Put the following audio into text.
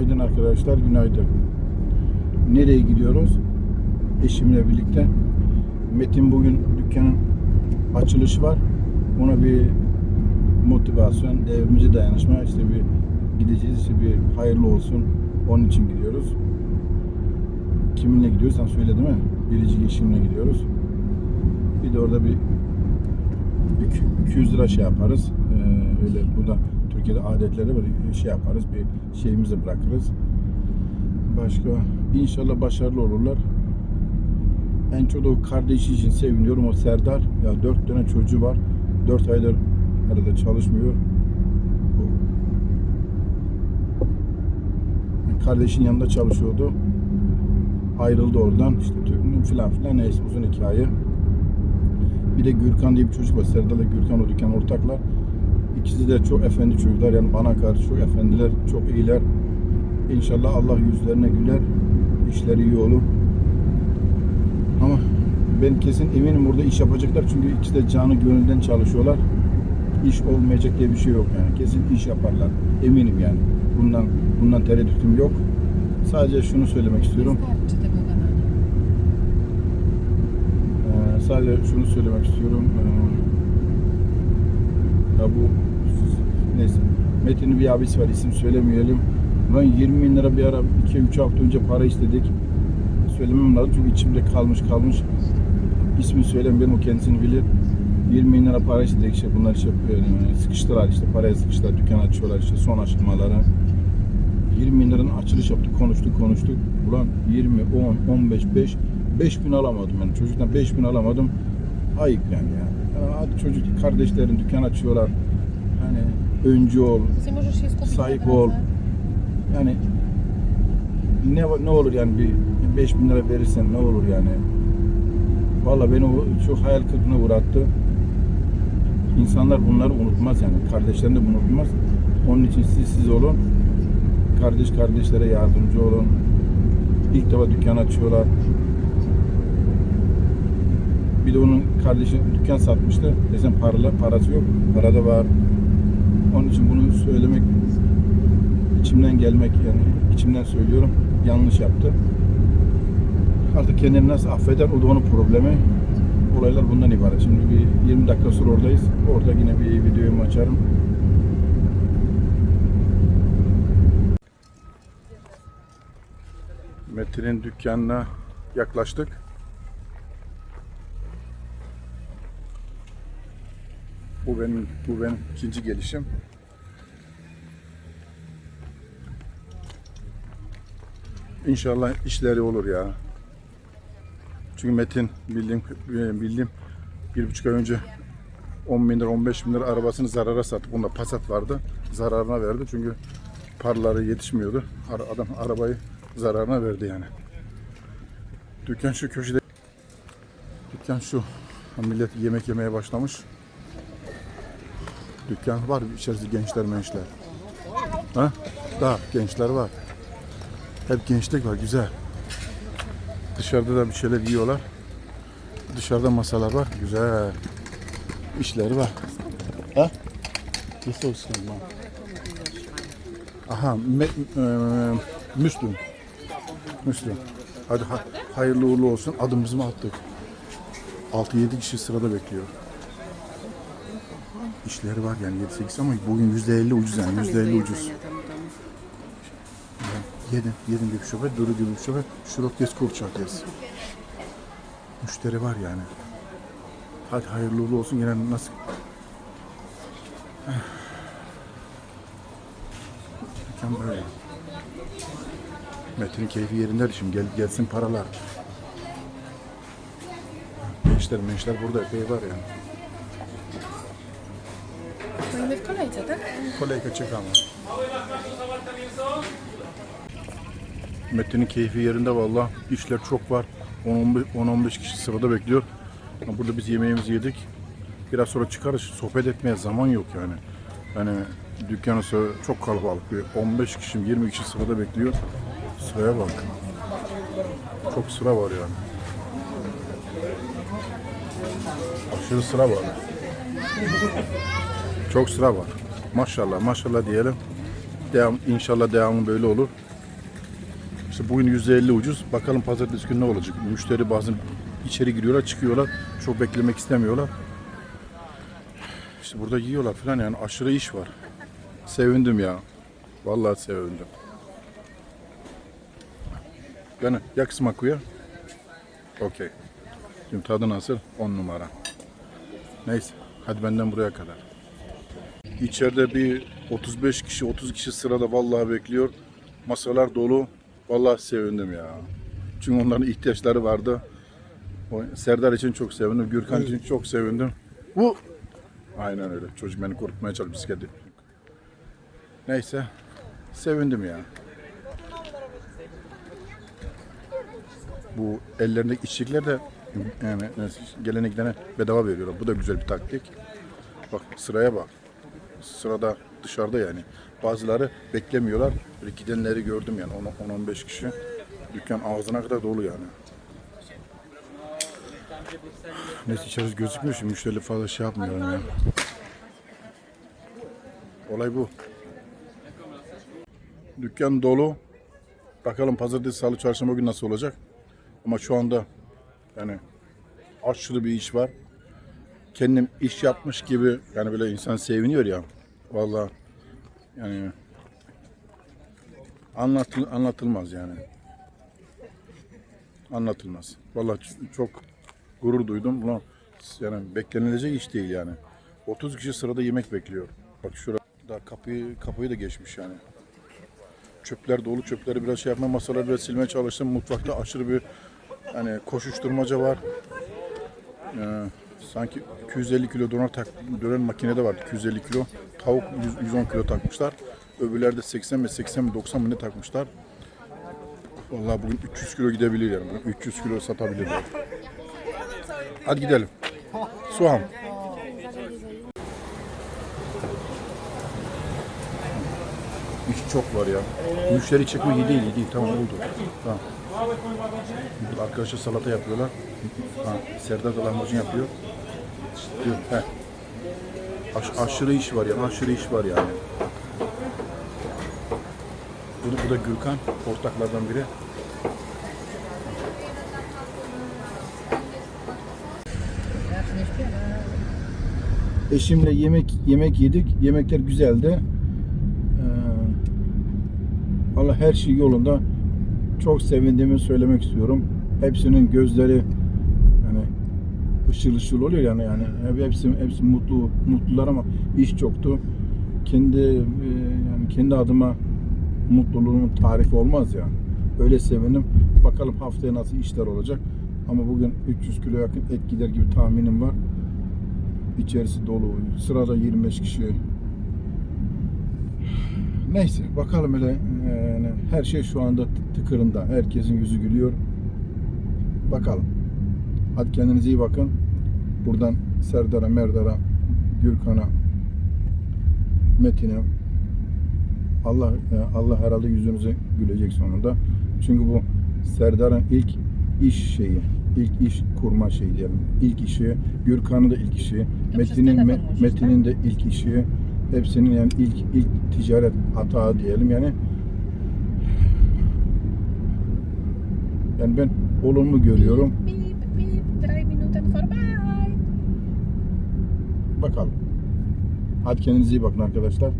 Günaydın arkadaşlar, günaydın. Nereye gidiyoruz? Eşimle birlikte. Metin bugün dükkanın açılışı var. Ona bir motivasyon, devrimici dayanışma işte bir gideceğiz işte bir hayırlı olsun. Onun için gidiyoruz. Kiminle gidiyoruz? Sen söyle değil mi? Biricik eşimle gidiyoruz. Bir de orada bir iki- 200 lira şey yaparız. Ee, öyle burada Türkiye'de adetleri var. Şey yaparız. Bir şeyimizi bırakırız. Başka inşallah başarılı olurlar. En çok da o kardeşi için seviniyorum. O Serdar. Ya dört tane çocuğu var. Dört aydır arada çalışmıyor. Kardeşin yanında çalışıyordu. Ayrıldı oradan. İşte filan filan neyse uzun hikaye. Bir de Gürkan diye bir çocuk var. Serdar'la Gürkan o dükkan ortaklar. İkisi de çok efendi çocuklar. Yani bana karşı çok efendiler, çok iyiler. İnşallah Allah yüzlerine güler. işleri iyi olur. Ama ben kesin eminim burada iş yapacaklar. Çünkü ikisi de canı gönülden çalışıyorlar. İş olmayacak diye bir şey yok yani. Kesin iş yaparlar. Eminim yani. Bundan bundan tereddütüm yok. Sadece şunu söylemek istiyorum. Ee, sadece şunu söylemek istiyorum. Ee, ya bu neyse. Metin'in bir abisi var isim söylemeyelim. Ben 20 bin lira bir ara 2-3 hafta önce para istedik. Söylemem lazım çünkü içimde kalmış kalmış. İsmini söylemeyelim o kendisini bilir. 20 bin lira para istedik işte bunlar işte e, sıkıştılar işte paraya sıkıştılar dükkan açıyorlar işte son aşamaları. 20 bin liranın açılış yaptık konuştuk konuştuk. Ulan 20, 10, 15, 5 5 bin alamadım yani çocuktan 5 bin alamadım. Ayıp yani ya. Ya Hadi çocuk kardeşlerin dükkan açıyorlar. Hani öncü ol. Sahip ol. Yani ne ne olur yani bir 5 bin lira verirsen ne olur yani. Valla beni o çok hayal kırıklığına uğrattı. İnsanlar bunları unutmaz yani. Kardeşlerini de bunu unutmaz. Onun için siz siz olun. Kardeş kardeşlere yardımcı olun. İlk defa dükkan açıyorlar. Bir de onun kardeşi dükkan satmıştı. Desen parla, parası yok. Para da var. Onun için bunu söylemek içimden gelmek yani içimden söylüyorum. Yanlış yaptı. Artık kendini nasıl affeder o da onun problemi. Olaylar bundan ibaret. Şimdi bir 20 dakika sonra oradayız. Orada yine bir videoyu açarım. Metin'in dükkanına yaklaştık. Bu benim bu benim ikinci gelişim. İnşallah işleri olur ya. Çünkü Metin bildiğim bildiğim bir buçuk ay önce 10 bin lira 15 bin lira arabasını zarara sattı. Bunda Passat vardı. Zararına verdi çünkü paraları yetişmiyordu. Adam arabayı zararına verdi yani. Dükkan şu köşede. Dükkan şu. Millet yemek yemeye başlamış. Dükkan var içerisinde gençler mençler. Ha? Daha gençler var. Hep gençlik var güzel. Dışarıda da bir şeyler yiyorlar. Dışarıda masalar var. Güzel. İşleri var. Ha? Nasıl olsun lan? Aha, me, e, Müslüm. Müslüm. Hadi ha- hayırlı uğurlu olsun. Adımızı mı attık? 6-7 kişi sırada bekliyor. İşleri var yani 7-8 ama bugün %50 ucuz yani %50 ucuz. Jeden, jeden gibi şöbet, duru gibi şöbet, şurok jest kurczak jest. Müşteri var yani. Hadi hayırlı uğurlu olsun yine nasıl... Dükkan böyle. Metin'in keyfi yerinde şimdi gel, gelsin paralar. Gençler mençler burada epey var yani. Kolejce, tak? Çekama. Metin'in keyfi yerinde valla. İşler çok var. 10-15 kişi sırada bekliyor. Burada biz yemeğimizi yedik. Biraz sonra çıkarız. Sohbet etmeye zaman yok yani. Yani dükkanı çok kalabalık. Bir 15 kişi, 20 kişi sırada bekliyor. Sıraya bak. Çok sıra var yani. Aşırı sıra var. Çok sıra var. Maşallah maşallah diyelim. Devam, inşallah devamı böyle olur. İşte bugün %50 ucuz. Bakalım pazartesi günü ne olacak? Müşteri bazen içeri giriyorlar, çıkıyorlar. Çok beklemek istemiyorlar. İşte burada yiyorlar falan yani aşırı iş var. Sevindim ya. Vallahi sevindim. Yani jak smakuje? Okey. Şimdi tadı nasıl? 10 numara. Neyse. Hadi benden buraya kadar. İçeride bir 35 kişi, 30 kişi sırada vallahi bekliyor. Masalar dolu. Vallahi sevindim ya. Çünkü onların ihtiyaçları vardı. O Serdar için çok sevindim. Gürkan için çok sevindim. Bu Aynen öyle. Çocuk beni korkutmaya çalışıyor bisikleti. Neyse. Sevindim ya. Bu ellerindeki içecekler de yani gelene gidene bedava veriyorlar. Bu da güzel bir taktik. Bak sıraya bak. Sırada dışarıda yani. Bazıları beklemiyorlar. Böyle gidenleri gördüm yani 10-15 kişi. Dükkan ağzına kadar dolu yani. Neyse içerisi gözükmüyor şimdi müşteri fazla şey yapmıyorum ya. Olay bu. Dükkan dolu. Bakalım pazartesi, salı, çarşamba gün nasıl olacak. Ama şu anda yani aşırı bir iş var. Kendim iş yapmış gibi yani böyle insan seviniyor ya. Vallahi yani anlatıl anlatılmaz yani. Anlatılmaz. Vallahi çok gurur duydum. Buna yani beklenilecek iş değil yani. 30 kişi sırada yemek bekliyor. Bak şurada kapıyı kapıyı da geçmiş yani. Çöpler dolu çöpleri biraz şey yapma masaları biraz silmeye çalıştım. Mutfakta aşırı bir hani koşuşturmaca var. Ee, sanki 250 kilo döner tak, döner makinede var 250 kilo. Tavuk 100, 110 kilo takmışlar. Öbürler de 80 mi 80 mi 90 mı ne takmışlar. Vallahi bugün 300 kilo gidebilir yani. 300 kilo satabilirler. Hadi gidelim. Soğan. İş çok var ya. Müşteri çekme iyi değil, iyi değil. Tamam oldu. Tamam. Arkadaşlar salata yapıyorlar. Ha, Serdar da lahmacun yapıyor. Diyor, he. Aş- aşırı iş var ya, aşırı iş var yani. Bu da, bu da Gürkan, ortaklardan biri. Eşimle yemek yemek yedik. Yemekler güzeldi. Ee, Allah her şey yolunda. Çok sevindiğimi söylemek istiyorum. Hepsinin gözleri yani ışıl ışıl oluyor yani yani hepsi hepsi mutlu mutlular ama iş çoktu. Kendi e, yani kendi adıma mutluluğun tarifi olmaz ya. Öyle sevindim. Bakalım haftaya nasıl işler olacak. Ama bugün 300 kilo yakın et gider gibi tahminim var. İçerisi dolu. Sırada 25 kişi. Neyse bakalım hele yani her şey şu anda tıkırında. Herkesin yüzü gülüyor. Bakalım. Hadi kendinize iyi bakın. Buradan Serdar'a, Merdar'a, Gürkan'a, Metin'e Allah e, Allah herhalde yüzünüze gülecek sonunda. Çünkü bu Serdar'ın ilk iş şeyi, ilk iş kurma şeyi diyelim. İlk işi, Gürkan'ın da ilk işi, Metin'in. Metin'in de ilk işi. Hepsinin yani ilk ilk ticaret hata diyelim yani. Yani ben olumlu görüyorum. Bakalım. Hadi kendinize iyi bakın arkadaşlar.